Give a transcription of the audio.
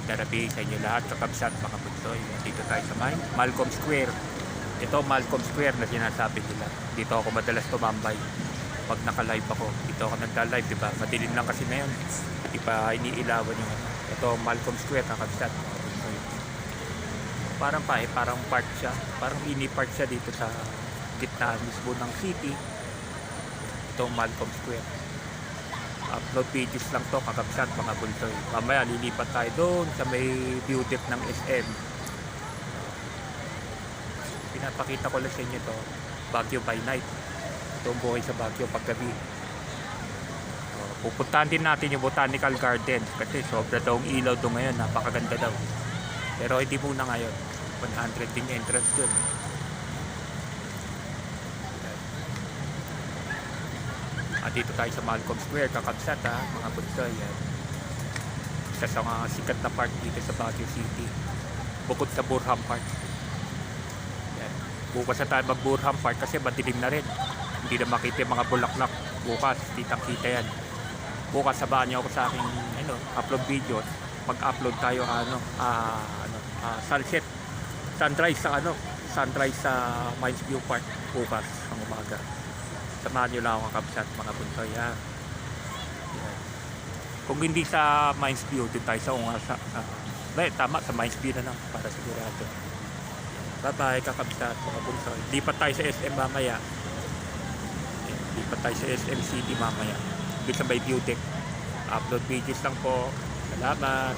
Therapy sa inyo lahat, kakabsat mga bunsoy. Dito tayo sa may Malcolm Square. Ito Malcolm Square na sinasabi nila. Dito ako madalas tumambay. Pag naka-live ako, dito ako nagda-live, di ba? Madilim lang kasi na yun. Di pa iniilawan yung ano. Ito Malcolm Square, kakabsat mga bunsoy. Parang pa eh, parang park siya. Parang mini park siya dito sa gitna mismo ng city. Ito Malcolm Square upload pages lang to kakabsat mga buntoy mamaya lilipat tayo doon sa may view deck ng SM pinapakita ko lang sa inyo to Baguio by night. Ito buhay sa Baguio paggabi. Oh, pupuntahan din natin yung Botanical Garden kasi sobra daw ang ilaw doon ngayon napakaganda daw. Pero hindi muna ngayon 100 din entrance doon Ah, dito tayo sa Malcolm Square, kakabsat ha, mga bunsoy. Yan. Isa sa mga sikat na park dito sa Baguio City. Bukod sa Burham Park. Yan. Bukas na tayo mag Burham Park kasi madilim na rin. Hindi na makita yung mga bulaklak. Bukas, kitang kita yan. Bukas sabahan niyo ako sa aking ano, upload videos. Mag-upload tayo ano, ah, ano, ah, sunset. Sunrise sa ano, sunrise sa Mines View Park bukas ang umaga samahan nyo lang ako kakabsat mga bunsoy ha? Yan. kung hindi sa Mines View dito tayo sa unga sa uh, tama sa Mines View na lang para sigurado. Bye bye kakabsat mga bunsoy. Lipat tayo sa SM mamaya. Yan, lipat tayo sa SM City mamaya. Dito sa may view upload videos lang po. Salamat